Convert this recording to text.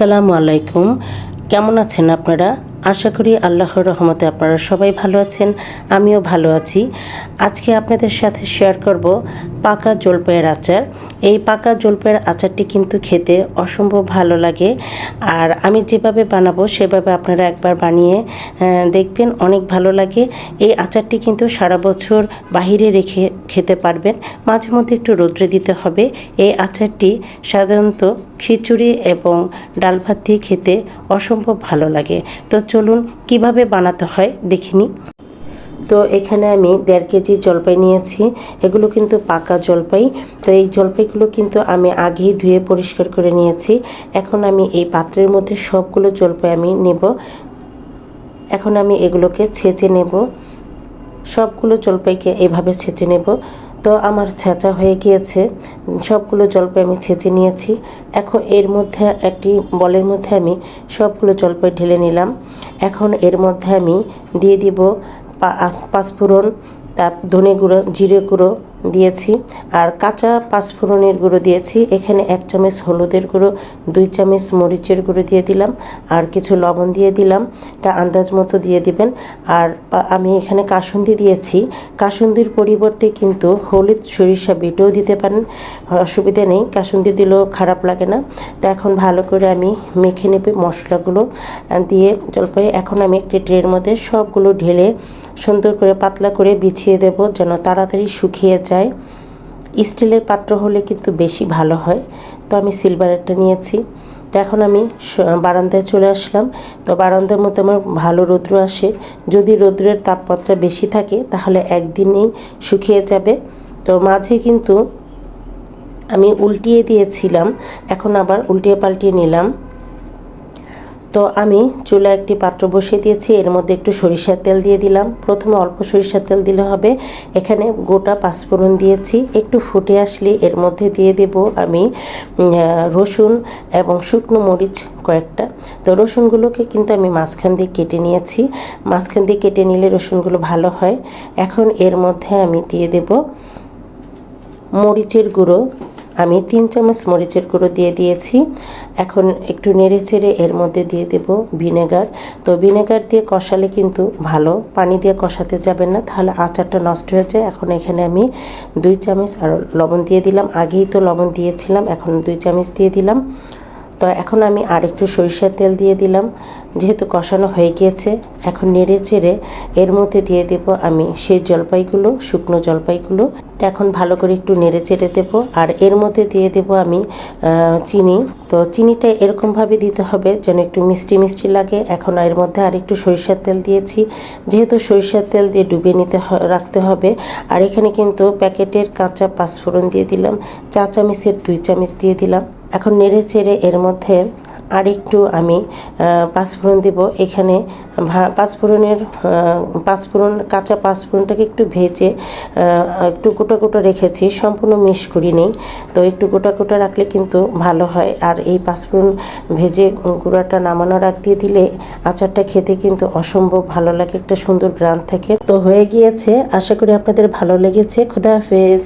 আসসালামু আলাইকুম। কেমন আছেন আপনারা? আশা করি আল্লাহর রহমতে আপনারা সবাই ভালো আছেন, আমিও ভালো আছি। আজকে আপনাদের সাথে শেয়ার করব পাকা জলপাইয়ের আচার। এই পাকা জলপাইয়ের আচারটি কিন্তু খেতে অসম্ভব ভালো লাগে। আর আমি যেভাবে বানাবো, সেভাবে আপনারা একবার বানিয়ে দেখবেন অনেক ভালো লাগে। এই আচারটি কিন্তু সারা বছর বাহিরে রেখে খেতে পারবেন। মাঝে মধ্যে একটু রৌদ্রে দিতে হবে। এই আচারটি সাধারণত খিচুড়ি এবং ডাল ভাত দিয়ে খেতে অসম্ভব ভালো লাগে। তো চলুন কীভাবে বানাতে হয় দেখিনি তো এখানে আমি দেড় কেজি জলপাই নিয়েছি। এগুলো কিন্তু পাকা জলপাই। তো এই জলপাইগুলো কিন্তু আমি আগেই ধুয়ে পরিষ্কার করে নিয়েছি। এখন আমি এই পাত্রের মধ্যে সবগুলো জলপাই আমি নেব। এখন আমি এগুলোকে ছেঁচে নেব। সবগুলো জলপাইকে এভাবে ছেঁচে নেব। তো আমার ছেঁচা হয়ে গিয়েছে। সবগুলো জলপাই আমি ছেঁচে নিয়েছি। এখন এর মধ্যে একটি বলের মধ্যে আমি সবগুলো জলপাই ঢেলে নিলাম। এখন এর মধ্যে আমি দিয়ে দিব পাঁচফোড়ন তার ধনে গুঁড়ো জিরে গুঁড়ো দিয়েছি। আর কাঁচা পাঁচফোড়নের গুঁড়ো দিয়েছি। এখানে এক চামচ হলুদের গুঁড়ো, দুই চামচ মরিচের গুঁড়ো দিয়ে দিলাম। আর কিছু লবণ দিয়ে দিলাম। এটা আন্দাজ মতো দিয়ে দিবেন। আর আমি এখানে কাসুন্দি দিয়েছি। কাসুন্দির পরিবর্তে কিন্তু হলুদ সরিষা বেটেও দিতে পারেন। অসুবিধা নেই। কাসুন্দি দিলেও খারাপ লাগে না। তো এখন ভালো করে আমি মেখে নেবে মশলাগুলো। দিয়ে জলপাই, এখন আমি একটি ট্রের মধ্যে সবগুলো ঢেলে সুন্দর করে পাতলা করে বিছিয়ে দেব যেন তাড়াতাড়ি শুকিয়ে স্টিলের পাত্র হলে কিন্তু বেশি ভালো হয়। তো আমি সিলভারেরটা নিয়েছি। তো এখন আমি বারান্দায় চলে আসলাম। তো বারান্দার মধ্যে আমার ভালো রৌদ্র আসে। যদি রৌদ্রের তাপমাত্রা বেশি থাকে, তাহলে একদিনেই শুকিয়ে যাবে। তো মাঝে কিন্তু আমি উল্টিয়ে দিয়েছিলাম। এখন আবার উল্টিয়ে পাল্টিয়ে নিলাম। তো আমি চুলা একটি পাত্র বসিয়ে দিয়েছি। এর মধ্যে একটু সরিষার তেল দিয়ে দিলাম। প্রথমে অল্প সরিষার তেল দিলে হবে। এখানে গোটা পাঁচফোড়ন দিয়েছি। একটু ফুটে আসলে এর মধ্যে দিয়ে দেব আমি রসুন এবং শুকনো মরিচ কয়েকটা। তো রসুনগুলোকে কিন্তু আমি মাঝখান দিয়ে কেটে নিয়েছি। মাঝখান দিয়ে কেটে নিলে রসুনগুলো ভালো হয়। এখন এর মধ্যে আমি দিয়ে দেব মরিচের গুঁড়ো। আমি তিন চামচ মরিচের গুঁড়ো দিয়ে দিয়েছি। এখন একটু নেড়ে চেড়ে এর মধ্যে দিয়ে দেব ভিনেগার। তো ভিনেগার দিয়ে কষালে কিন্তু ভালো, পানি দিয়ে কষাতে যাবেন না, তাহলে আচারটা নষ্ট হয়ে যায়। এখন এখানে আমি দুই চামচ, আর লবণ দিয়ে দিলাম। আগেই তো লবণ দিয়েছিলাম, এখন দুই চামচ দিয়ে দিলাম। তো এখন আমি আর একটু সরিষার তেল দিয়ে দিলাম। যেহেতু কষানো হয়ে গিয়েছে, এখন নেড়ে চেড়ে এর মধ্যে দিয়ে দেব আমি সেই জলপাইগুলো, শুকনো জলপাইগুলো। এখন ভালো করে একটু নেড়ে চেড়ে দেবো। আর এর মধ্যে দিয়ে দেব আমি চিনি। তো চিনিটা এরকমভাবে দিতে হবে যেন একটু মিষ্টি মিষ্টি লাগে। এখন এর মধ্যে আর একটু সরিষার তেল দিয়েছি। যেহেতু সরিষার তেল দিয়ে ডুবিয়ে নিতে রাখতে হবে। আর এখানে কিন্তু প্যাকেটের কাঁচা পাঁচফোড়ন দিয়ে দিলাম। চা চামচের দুই চামচ দিয়ে দিলাম। এখন নেড়ে চেড়ে এর মধ্যে আর একটু আমি পাঁচফোড়ন দেব। এখানে পাঁচফোড়নের পাঁচফোড়ন, কাঁচা পাঁচফোড়নটাকে একটু ভেজে একটু গোটা গোটা রেখেছি, সম্পূর্ণ মিশ করি নেই তো একটু গোটা গোটা রাখলে কিন্তু ভালো হয়। আর এই পাঁচফোড়ন ভেজে গুঁড়াটা নামানোর আগ দিয়ে দিলে আচারটা খেতে কিন্তু অসম্ভব ভালো লাগে, একটা সুন্দর গ্রান থাকে। তো হয়ে গিয়েছে। আশা করি আপনাদের ভালো লেগেছে। খুদা হাফেজ।